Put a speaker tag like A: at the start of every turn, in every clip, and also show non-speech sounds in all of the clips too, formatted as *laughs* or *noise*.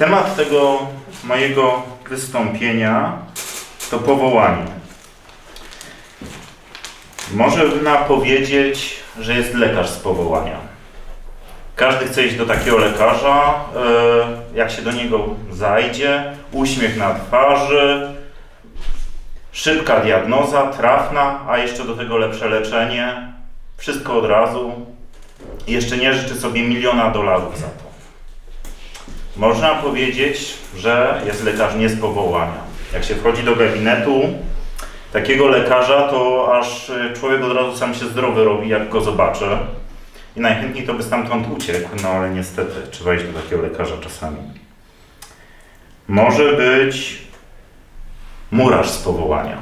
A: Temat tego mojego wystąpienia to powołanie. Można powiedzieć, że jest lekarz z powołania. Każdy chce iść do takiego lekarza, e, jak się do niego zajdzie, uśmiech na twarzy, szybka diagnoza, trafna, a jeszcze do tego lepsze leczenie, wszystko od razu. Jeszcze nie życzy sobie miliona dolarów za to. Można powiedzieć, że jest lekarz nie z powołania. Jak się wchodzi do gabinetu takiego lekarza, to aż y, człowiek od razu sam się zdrowy robi, jak go zobaczy. I najchętniej to by stamtąd uciekł, no ale niestety trzeba iść do takiego lekarza czasami. Może być murarz z powołania.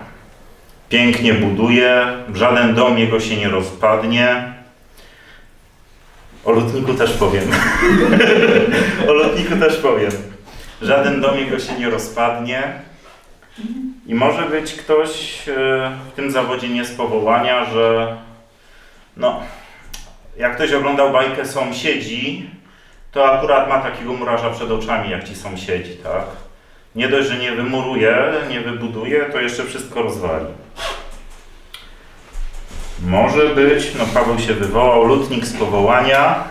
A: Pięknie buduje, żaden dom jego się nie rozpadnie. O lotniku też powiem. *laughs* o lotniku też powiem. Żaden dom jego się nie rozpadnie. I może być ktoś e, w tym zawodzie nie z powołania, że no, jak ktoś oglądał bajkę Sąsiedzi, to akurat ma takiego murarza przed oczami, jak ci sąsiedzi, tak? Nie dość, że nie wymuruje, nie wybuduje, to jeszcze wszystko rozwali. Może być, no Paweł się wywołał, lutnik z powołania,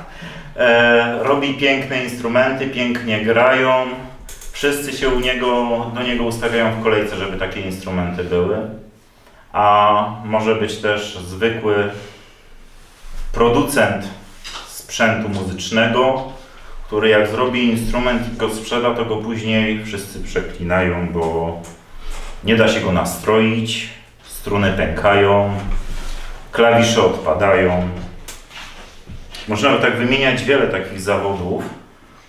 A: e, robi piękne instrumenty, pięknie grają, wszyscy się u niego, do niego ustawiają w kolejce, żeby takie instrumenty były. A może być też zwykły producent sprzętu muzycznego, który jak zrobi instrument i go sprzeda, to go później wszyscy przeklinają, bo nie da się go nastroić, struny pękają, klawisze odpadają. Można by tak wymieniać wiele takich zawodów,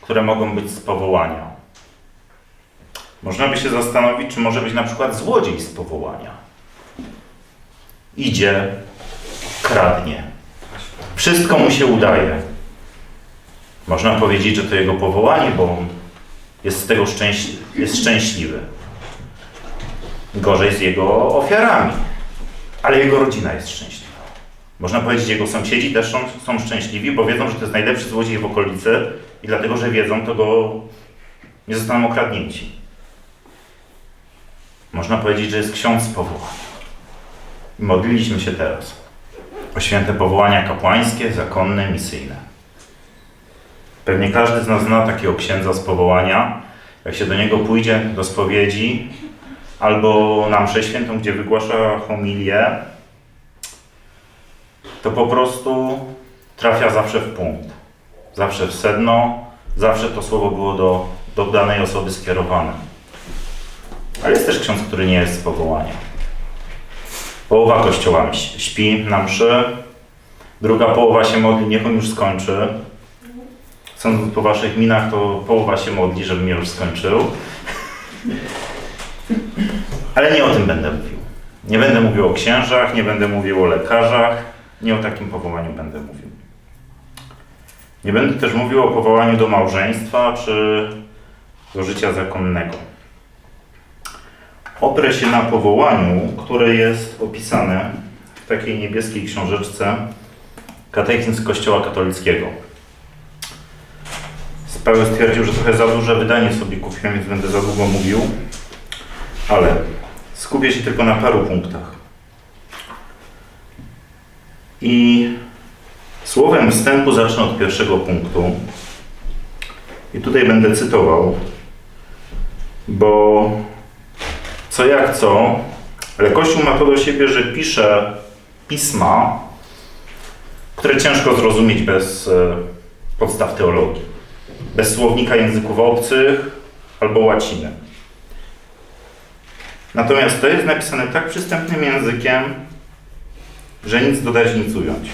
A: które mogą być z powołania. Można by się zastanowić, czy może być na przykład złodziej z powołania. Idzie, kradnie. Wszystko mu się udaje. Można powiedzieć, że to jego powołanie, bo on jest z tego szczęś- jest szczęśliwy. Gorzej z jego ofiarami, ale jego rodzina jest szczęśliwa. Można powiedzieć, jego sąsiedzi też są, są szczęśliwi, bo wiedzą, że to jest najlepszy złodziej w okolicy i dlatego, że wiedzą, to go nie zostaną okradnięci. Można powiedzieć, że jest ksiądz z powołania. I modliliśmy się teraz o święte powołania kapłańskie, zakonne, misyjne. Pewnie każdy z nas zna takiego księdza z powołania. Jak się do niego pójdzie do spowiedzi albo na mszę świętą, gdzie wygłasza homilię, to po prostu trafia zawsze w punkt. Zawsze w sedno, zawsze to słowo było do, do danej osoby skierowane. Ale jest też ksiądz, który nie jest z powołania. Połowa kościoła śpi na mszy, druga połowa się modli, niech on już skończy. Sądząc po waszych minach, to połowa się modli, żeby mnie już skończył. Ale nie o tym będę mówił. Nie będę mówił o księżach, nie będę mówił o lekarzach, nie o takim powołaniu będę mówił. Nie będę też mówił o powołaniu do małżeństwa czy do życia zakonnego. Oprę się na powołaniu, które jest opisane w takiej niebieskiej książeczce Katechizm Kościoła Katolickiego. Paweł stwierdził, że trochę za duże wydanie sobie kupiłem, więc będę za długo mówił, ale skupię się tylko na paru punktach. I słowem wstępu zacznę od pierwszego punktu. I tutaj będę cytował, bo co jak co, ale Kościół ma to do siebie, że pisze pisma, które ciężko zrozumieć bez e, podstaw teologii, bez słownika języków obcych albo łaciny. Natomiast to jest napisane tak przystępnym językiem, że nic dodać, nic ująć.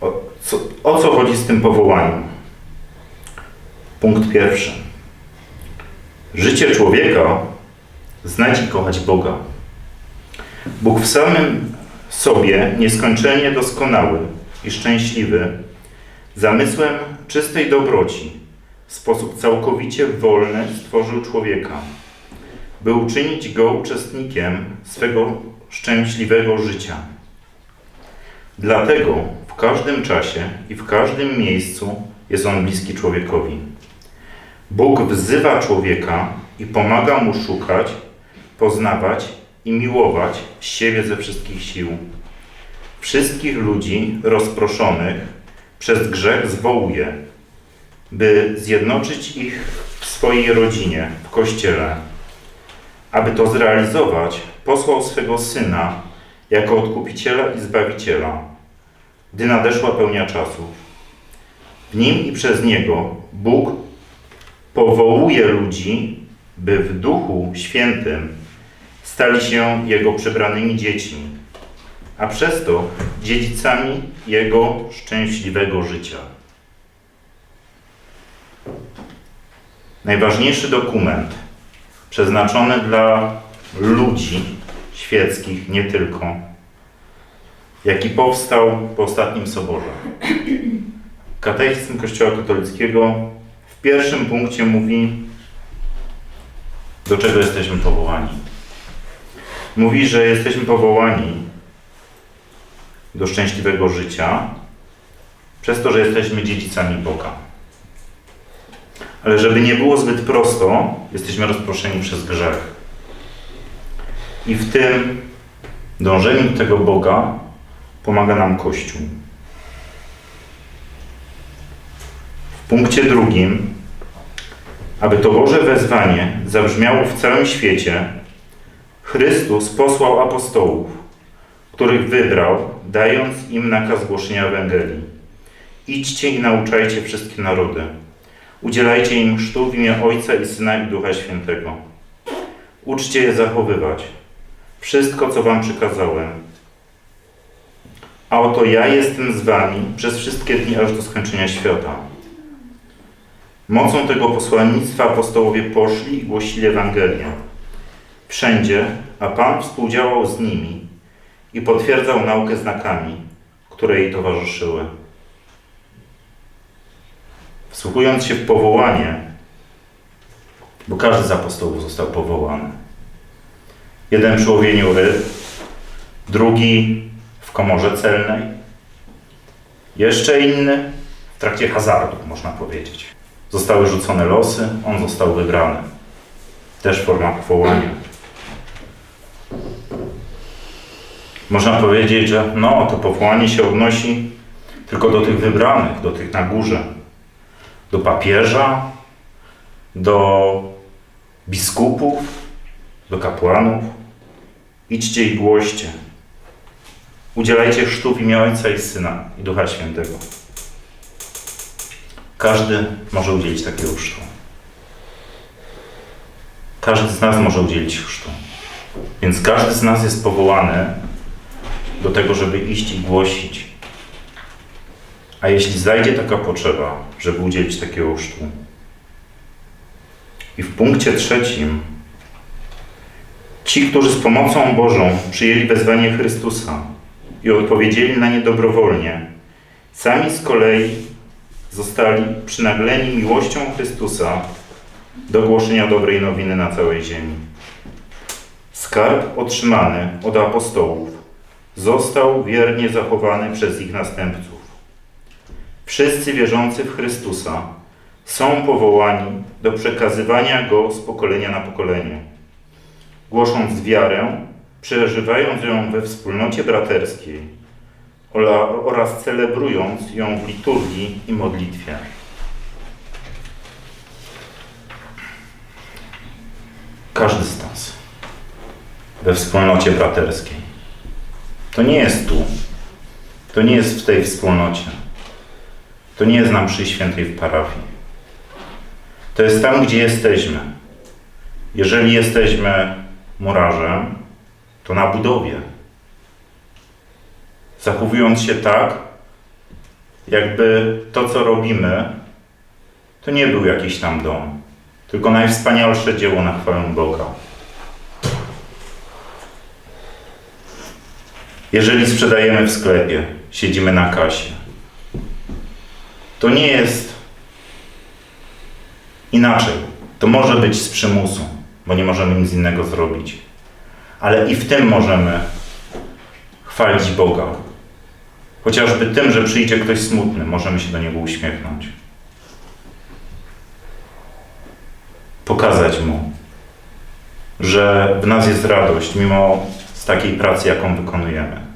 A: O co, o co chodzi z tym powołaniem? Punkt pierwszy. Życie człowieka znać i kochać Boga. Bóg w samym sobie nieskończenie doskonały i szczęśliwy, zamysłem czystej dobroci, w sposób całkowicie wolny stworzył człowieka, by uczynić go uczestnikiem swego szczęśliwego życia. Dlatego w każdym czasie i w każdym miejscu jest on bliski człowiekowi. Bóg wzywa człowieka i pomaga mu szukać, poznawać i miłować siebie ze wszystkich sił. Wszystkich ludzi rozproszonych przez grzech zwołuje, by zjednoczyć ich w swojej rodzinie, w Kościele. Aby to zrealizować, posłał swego Syna jako Odkupiciela i Zbawiciela, gdy nadeszła pełnia czasów. W Nim i przez Niego Bóg powołuje ludzi, by w Duchu Świętym stali się Jego przybranymi dziećmi, a przez to dziedzicami Jego szczęśliwego życia. Najważniejszy dokument przeznaczony dla ludzi świeckich, nie tylko, jaki powstał po ostatnim soborze. Katechizm Kościoła katolickiego w pierwszym punkcie mówi, do czego jesteśmy powołani. Mówi, że jesteśmy powołani do szczęśliwego życia przez to, że jesteśmy dziedzicami Boga. Ale żeby nie było zbyt prosto, jesteśmy rozproszeni przez grzech. I w tym dążeniu tego Boga pomaga nam Kościół. W punkcie drugim, aby to Boże wezwanie zabrzmiało w całym świecie, Chrystus posłał apostołów, których wybrał, dając im nakaz głoszenia Ewangelii. Idźcie i nauczajcie wszystkie narody. Udzielajcie im chrztu w imię Ojca i Syna i Ducha Świętego. Uczcie je zachowywać. Wszystko, co wam przykazałem. A oto ja jestem z wami przez wszystkie dni aż do skończenia świata. Mocą tego posłannictwa apostołowie poszli i głosili Ewangelię. Wszędzie, a Pan współdziałał z nimi i potwierdzał naukę znakami, które jej towarzyszyły. Wsłuchując się w powołanie, bo każdy z apostołów został powołany. Jeden przy łowieniu ryb, drugi w komorze celnej, jeszcze inny w trakcie hazardu, można powiedzieć. Zostały rzucone losy, on został wybrany. Też forma powołania. Można powiedzieć, że no, to powołanie się odnosi tylko do tych wybranych, do tych na górze, do papieża, do biskupów, do kapłanów. Idźcie i głoście. Udzielajcie chrztu w imię Ojca i Syna i Ducha Świętego. Każdy może udzielić takiego chrztu. Każdy z nas może udzielić chrztu. Więc każdy z nas jest powołany do tego, żeby iść i głosić. A jeśli zajdzie taka potrzeba, żeby udzielić takiego chrztu. I w punkcie trzecim ci, którzy z pomocą Bożą przyjęli wezwanie Chrystusa i odpowiedzieli na nie dobrowolnie, sami z kolei zostali przynagleni miłością Chrystusa do głoszenia dobrej nowiny na całej ziemi. Skarb otrzymany od apostołów został wiernie zachowany przez ich następców. Wszyscy wierzący w Chrystusa są powołani do przekazywania Go z pokolenia na pokolenie, głosząc wiarę, przeżywając ją we wspólnocie braterskiej oraz celebrując ją w liturgii i modlitwie. Każdy z nas we wspólnocie braterskiej. To nie jest tu. To nie jest w tej wspólnocie. To nie jest nam przy świętej w parafii. To jest tam, gdzie jesteśmy. Jeżeli jesteśmy murarzem, to na budowie. Zachowując się tak, jakby to, co robimy, to nie był jakiś tam dom, tylko najwspanialsze dzieło na chwałę Boga. Jeżeli sprzedajemy w sklepie, siedzimy na kasie, to nie jest inaczej. To może być z przymusu, bo nie możemy nic innego zrobić. Ale i w tym możemy chwalić Boga. Chociażby tym, że przyjdzie ktoś smutny, możemy się do niego uśmiechnąć. Pokazać mu, że w nas jest radość, mimo z takiej pracy, jaką wykonujemy.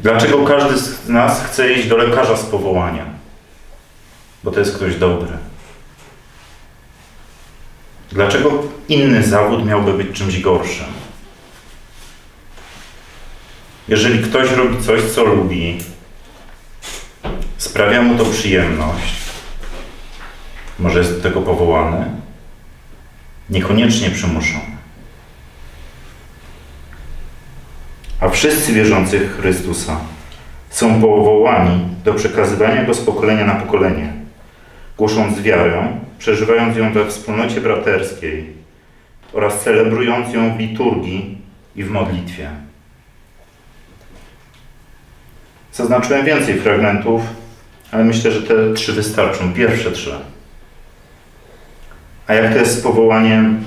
A: Dlaczego każdy z nas chce iść do lekarza z powołania? Bo to jest ktoś dobry. Dlaczego inny zawód miałby być czymś gorszym? Jeżeli ktoś robi coś, co lubi, sprawia mu to przyjemność, może jest do tego powołany, niekoniecznie przymuszony. Wszyscy wierzący w Chrystusa są powołani do przekazywania Go z pokolenia na pokolenie, głosząc wiarę, przeżywając ją we wspólnocie braterskiej oraz celebrując ją w liturgii i w modlitwie. Zaznaczyłem więcej fragmentów, ale myślę, że te trzy wystarczą. Pierwsze trzy. A jak to jest z powołaniem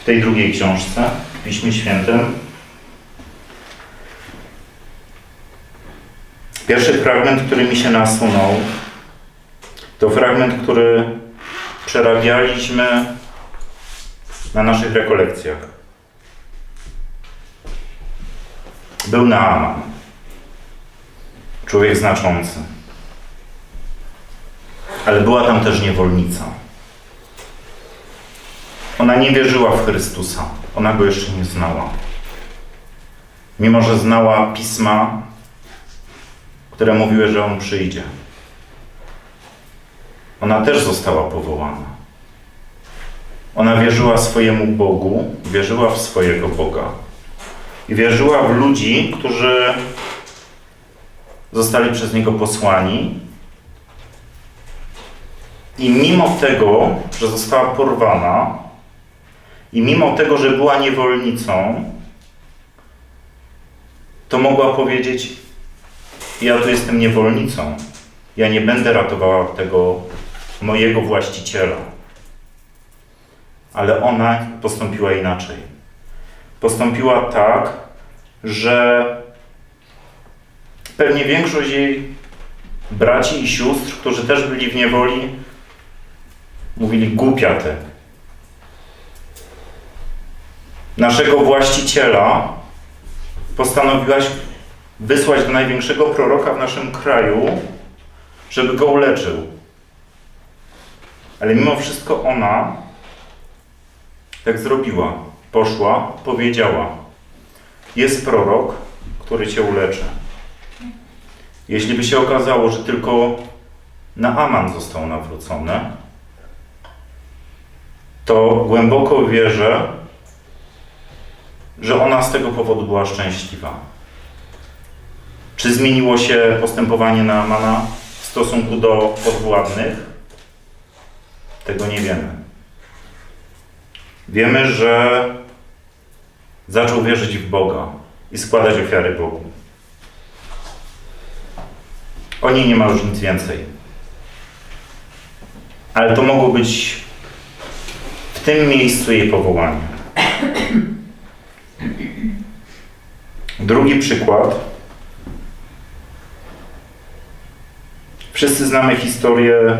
A: w tej drugiej książce, w Piśmie Świętym? Pierwszy fragment, który mi się nasunął, to fragment, który przerabialiśmy na naszych rekolekcjach. Był Naaman. Człowiek znaczący. Ale była tam też niewolnica. Ona nie wierzyła w Chrystusa. Ona go jeszcze nie znała. Mimo, że znała pisma, które mówiły, że on przyjdzie. Ona też została powołana. Ona wierzyła swojemu Bogu, wierzyła w swojego Boga. I wierzyła w ludzi, którzy zostali przez Niego posłani. I mimo tego, że została porwana, i mimo tego, że była niewolnicą, to mogła powiedzieć: Ja tu jestem niewolnicą. Ja nie będę ratowała tego mojego właściciela. Ale ona postąpiła inaczej. Postąpiła tak, że pewnie większość jej braci i sióstr, którzy też byli w niewoli, mówili głupia ty. Naszego właściciela postanowiłaś wysłać do największego proroka w naszym kraju, żeby go uleczył. Ale mimo wszystko ona tak zrobiła. Poszła, powiedziała: Jest prorok, który cię uleczy. Jeśli by się okazało, że tylko Naaman został nawrócony, to głęboko wierzę, że ona z tego powodu była szczęśliwa. Czy zmieniło się postępowanie Naamana w stosunku do podwładnych? Tego nie wiemy. Wiemy, że zaczął wierzyć w Boga i składać ofiary Bogu. O niej nie ma już nic więcej. Ale to mogło być w tym miejscu jej powołanie. Drugi przykład. Wszyscy znamy historię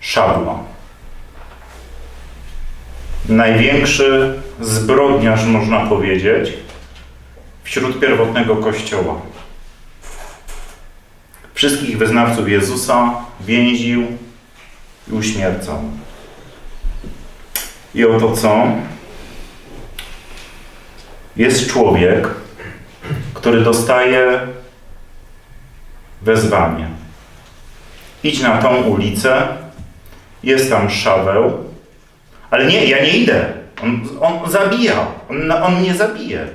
A: Szabła. Największy zbrodniarz, można powiedzieć, wśród pierwotnego kościoła. Wszystkich wyznawców Jezusa więził i uśmiercał. I oto co? Jest człowiek, który dostaje wezwanie. Idź na tą ulicę, jest tam Szaweł, ale nie, ja nie idę. On, on zabija, on, on mnie zabije.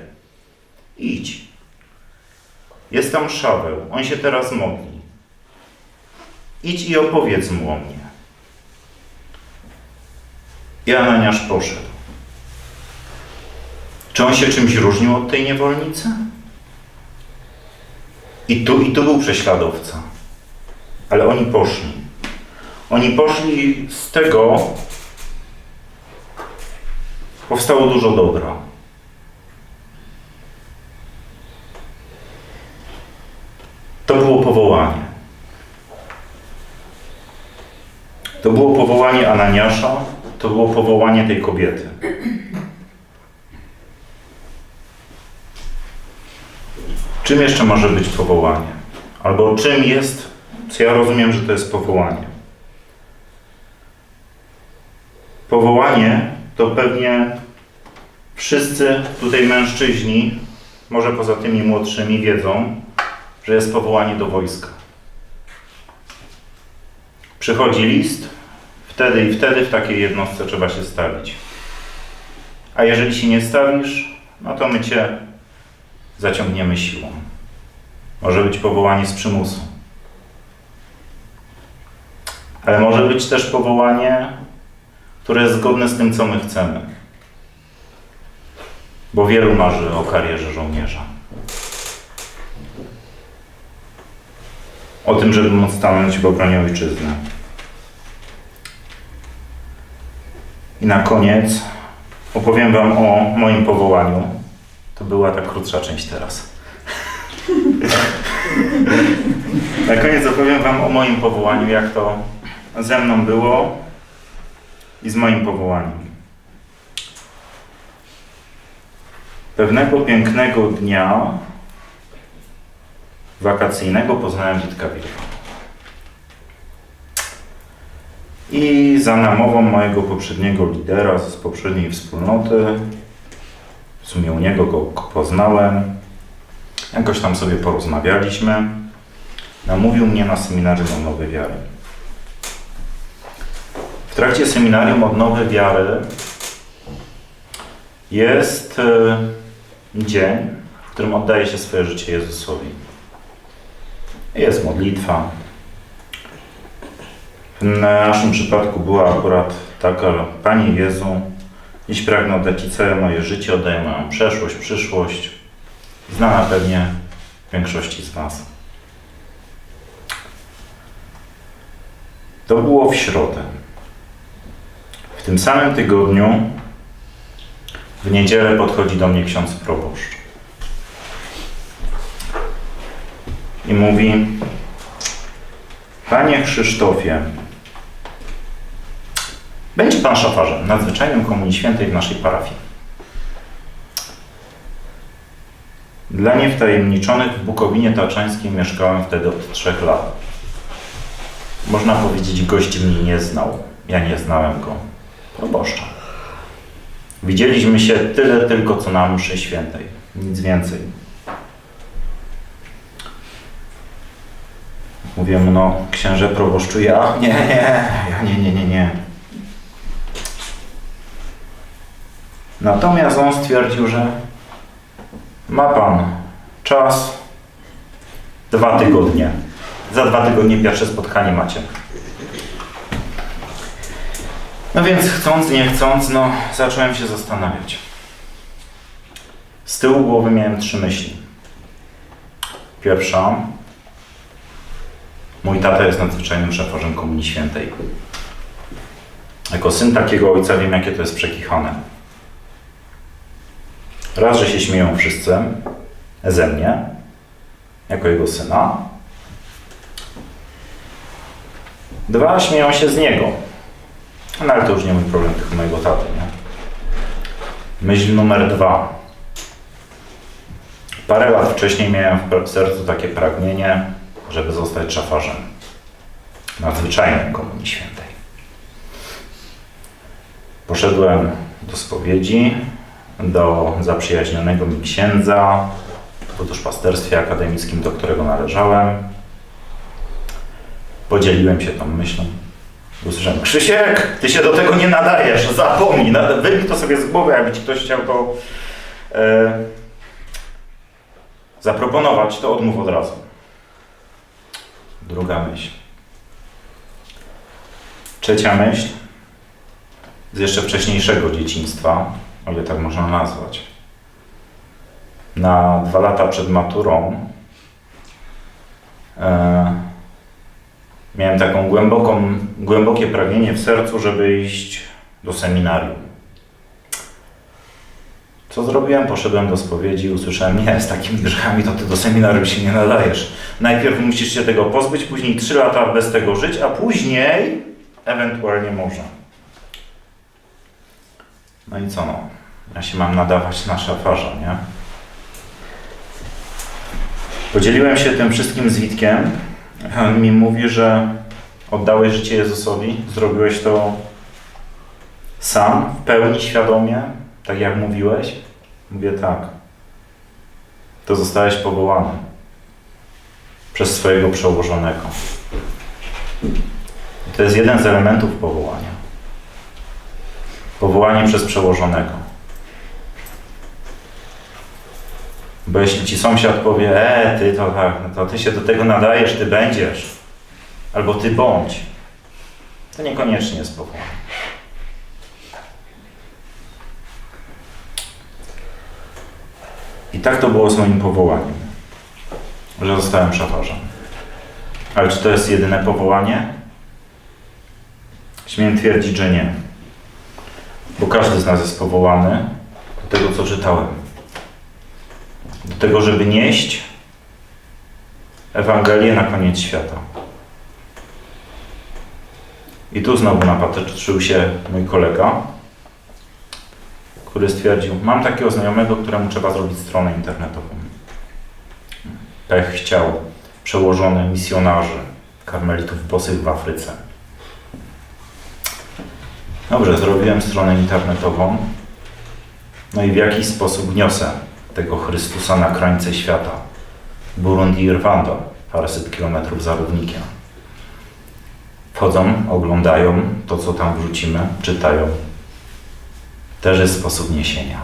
A: Idź. Jest tam Szaweł, on się teraz modli. Idź i opowiedz mu o mnie. I Ananiasz poszedł. Czy on się czymś różnił od tej niewolnicy? I tu, i tu był prześladowca. Ale oni poszli. Oni poszli z tego, powstało dużo dobra. To było powołanie. To było powołanie Ananiasza, to było powołanie tej kobiety. Czym jeszcze może być powołanie? Albo czym jest, co ja rozumiem, że to jest powołanie? Powołanie to pewnie wszyscy tutaj mężczyźni, może poza tymi młodszymi, wiedzą, że jest powołanie do wojska. Przychodzi list, wtedy i wtedy w takiej jednostce trzeba się stawić. A jeżeli się nie stawisz, no to my cię zaciągniemy siłą. Może być powołanie z przymusu. Ale może być też powołanie, które jest zgodne z tym, co my chcemy. Bo wielu marzy o karierze żołnierza. O tym, żeby móc stanąć w obronie ojczyzny. I na koniec opowiem Wam o moim powołaniu. To była ta krótsza część teraz. *laughs* na koniec opowiem Wam o moim powołaniu, jak to ze mną było i z moim powołaniem. Pewnego pięknego dnia wakacyjnego poznałem Witka Wilka. I za namową mojego poprzedniego lidera z poprzedniej wspólnoty, w sumie u niego go poznałem, jakoś tam sobie porozmawialiśmy, namówił mnie na seminarium Odnowy Wiary. Trakcie seminarium Odnowy Wiary jest e, dzień, w którym oddaje się swoje życie Jezusowi. Jest modlitwa. W naszym przypadku była akurat taka, Panie Jezu, dziś pragnę oddać Ci całe moje życie, oddaję moją przeszłość, przyszłość, znana pewnie większości z Was. To było w środę. Tym samym tygodniu, w niedzielę podchodzi do mnie ksiądz proboszcz. I mówi, Panie Krzysztofie, będzie Pan szafarzem nadzwyczajnym Komunii Świętej w naszej parafii. Dla niewtajemniczonych w Bukowinie Taczańskiej mieszkałem wtedy od trzech lat. Można powiedzieć, gość mnie nie znał. Ja nie znałem go. Proboszcza. Widzieliśmy się tyle tylko, co na mszy świętej. Nic więcej. Mówię mu, no księże proboszczu, ja? Nie, nie, ja nie, nie, nie, nie. Natomiast on stwierdził, że ma pan czas dwa tygodnie. Za dwa tygodnie pierwsze spotkanie macie. No więc chcąc, nie chcąc, no zacząłem się zastanawiać. Z tyłu głowy miałem trzy myśli. Pierwsza, Mój tata jest nadzwyczajnym szafarzem Komunii Świętej. Jako syn takiego ojca wiem, jakie to jest przekichane. Raz, że się śmieją wszyscy ze mnie, jako jego syna. Dwa, śmieją się z niego. No ale to już nie mój problem, tylko mojego taty, nie? Myśl numer dwa. Parę lat wcześniej miałem w sercu takie pragnienie, żeby zostać szafarzem nadzwyczajnym Komunii Świętej. Poszedłem do spowiedzi, do zaprzyjaźnionego mi księdza w duszpasterstwie akademickim, do którego należałem. Podzieliłem się tą myślą. Usłyszałem, Krzysiek, ty się do tego nie nadajesz, zapomnij, wybij to sobie z głowy, jakby ci ktoś chciał to e, zaproponować, to odmów od razu. Druga myśl. Trzecia myśl z jeszcze wcześniejszego dzieciństwa, o ile tak można nazwać. Na dwa lata przed maturą e, miałem taką głęboką, głębokie pragnienie w sercu, żeby iść do seminarium. Co zrobiłem? Poszedłem do spowiedzi i usłyszałem, nie, z takimi grzechami to ty do seminarium się nie nadajesz. Najpierw musisz się tego pozbyć, później trzy lata bez tego żyć, a później ewentualnie może. No i co no? Ja się mam nadawać na szafarza, nie? Podzieliłem się tym wszystkim z Witkiem. Mi mówi, że oddałeś życie Jezusowi, zrobiłeś to sam, w pełni świadomie, tak jak mówiłeś. Mówię tak. To zostałeś powołany przez swojego przełożonego. To jest jeden z elementów powołania. Powołanie przez przełożonego. Bo jeśli ci sąsiad powie, e, ty to tak, no to ty się do tego nadajesz, ty będziesz, albo ty bądź, to niekoniecznie jest powołanie. I tak to było z moim powołaniem, że zostałem szafarzem. Ale czy to jest jedyne powołanie? Śmiem twierdzić, że nie. Bo każdy z nas jest powołany do tego, co czytałem. Do tego, żeby nieść Ewangelię na koniec świata. I tu znowu napatrzył się mój kolega, który stwierdził, mam takiego znajomego, któremu trzeba zrobić stronę internetową. Pech chciał, przełożony misjonarzy, karmelitów bosych w Afryce. Dobrze, zrobiłem stronę internetową. No i w jaki sposób wniosę tego Chrystusa na krańce świata? Burundi i Rwanda, paręset kilometrów za równikiem. Wchodzą, oglądają to, co tam wrzucimy, czytają. Też jest sposób niesienia.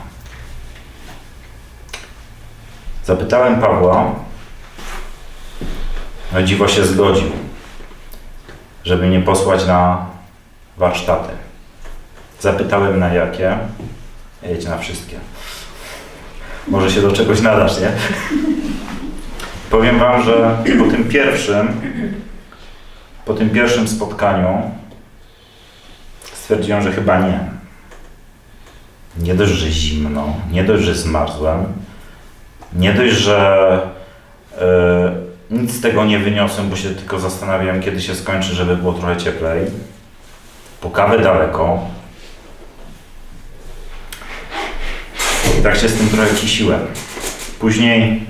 A: Zapytałem Pawła, no dziwo się zgodził, żeby mnie posłać na warsztaty. Zapytałem na jakie, jedź na wszystkie. Może się do czegoś nadasz, nie? Powiem Wam, że po tym pierwszym, po tym pierwszym spotkaniu stwierdziłem, że chyba nie. Nie dość, że zimno, nie dość, że zmarzłem, nie dość, że yy, nic z tego nie wyniosłem, bo się tylko zastanawiałem, kiedy się skończy, żeby było trochę cieplej. Po kawę daleko. Tak się z tym trochę kisiłem. Później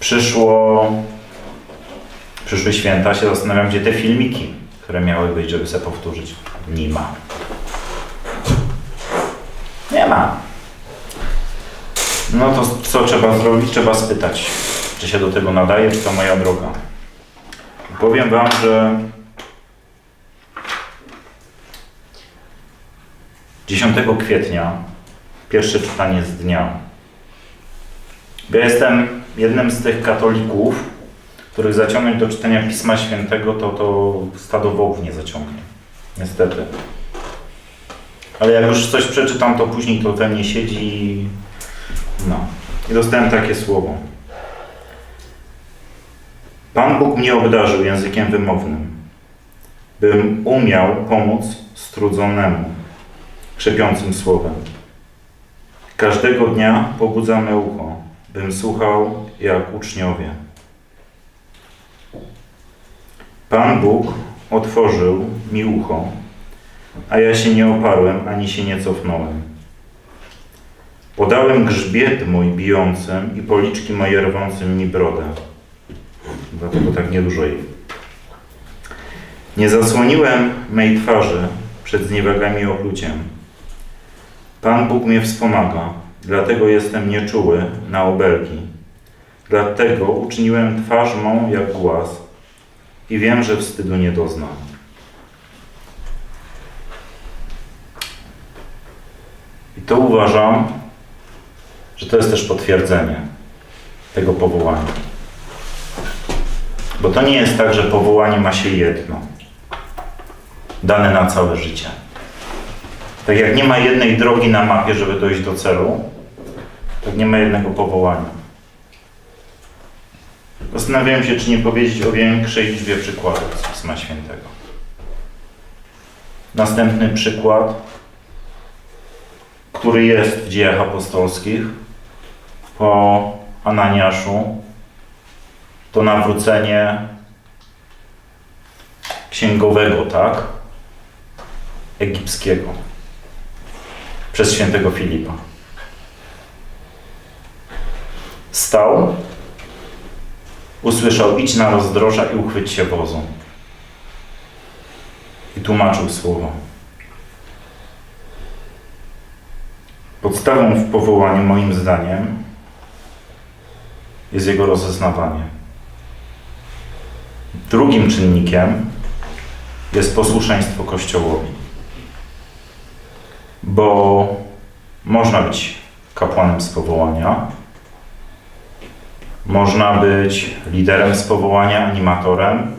A: przyszło, przyszły święta, się zastanawiam, gdzie te filmiki, które miały być, żeby sobie powtórzyć. Nie ma. Nie ma. No to co trzeba zrobić? Trzeba spytać, czy się do tego nadaje, czy to moja droga. Powiem Wam, że 10 kwietnia, pierwsze czytanie z dnia. Ja jestem jednym z tych katolików, których zaciągnąć do czytania Pisma Świętego, to to stado wołów nie zaciągnie. Niestety. Ale jak już coś przeczytam, to później to we mnie siedzi i no. I dostałem takie słowo. Pan Bóg mnie obdarzył językiem wymownym, bym umiał pomóc strudzonemu, krzepiącym słowem. Każdego dnia pobudzamy ucho, bym słuchał jak uczniowie. Pan Bóg otworzył mi ucho, a ja się nie oparłem ani się nie cofnąłem. Podałem grzbiet mój bijącym i policzki moje rwącym mi brodę. Dlatego tak niedużo jej. Nie zasłoniłem mej twarzy przed zniewagami i opluciem. Pan Bóg mnie wspomaga, dlatego jestem nieczuły na obelgi. Dlatego uczyniłem twarz mą jak głaz i wiem, że wstydu nie doznam. I to uważam, że to jest też potwierdzenie tego powołania. Bo to nie jest tak, że powołanie ma się jedno, dane na całe życie. Tak jak nie ma jednej drogi na mapie, żeby dojść do celu, tak nie ma jednego powołania. Zastanawiałem się, czy nie powiedzieć o większej liczbie przykładów z Pisma Świętego. Następny przykład, który jest w dziejach apostolskich, po Ananiaszu, to nawrócenie księgowego, tak? Egipskiego. Przez świętego Filipa. Stał, usłyszał idź na rozdroża i uchwyć się wozu. I tłumaczył słowo. Podstawą w powołaniu, moim zdaniem, jest jego rozeznawanie. Drugim czynnikiem jest posłuszeństwo Kościołowi. Bo można być kapłanem z powołania, można być liderem z powołania, animatorem,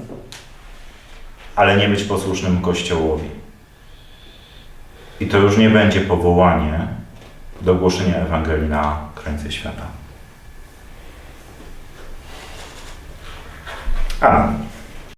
A: ale nie być posłusznym Kościołowi. I to już nie będzie powołanie do głoszenia Ewangelii na krańce świata. Amen.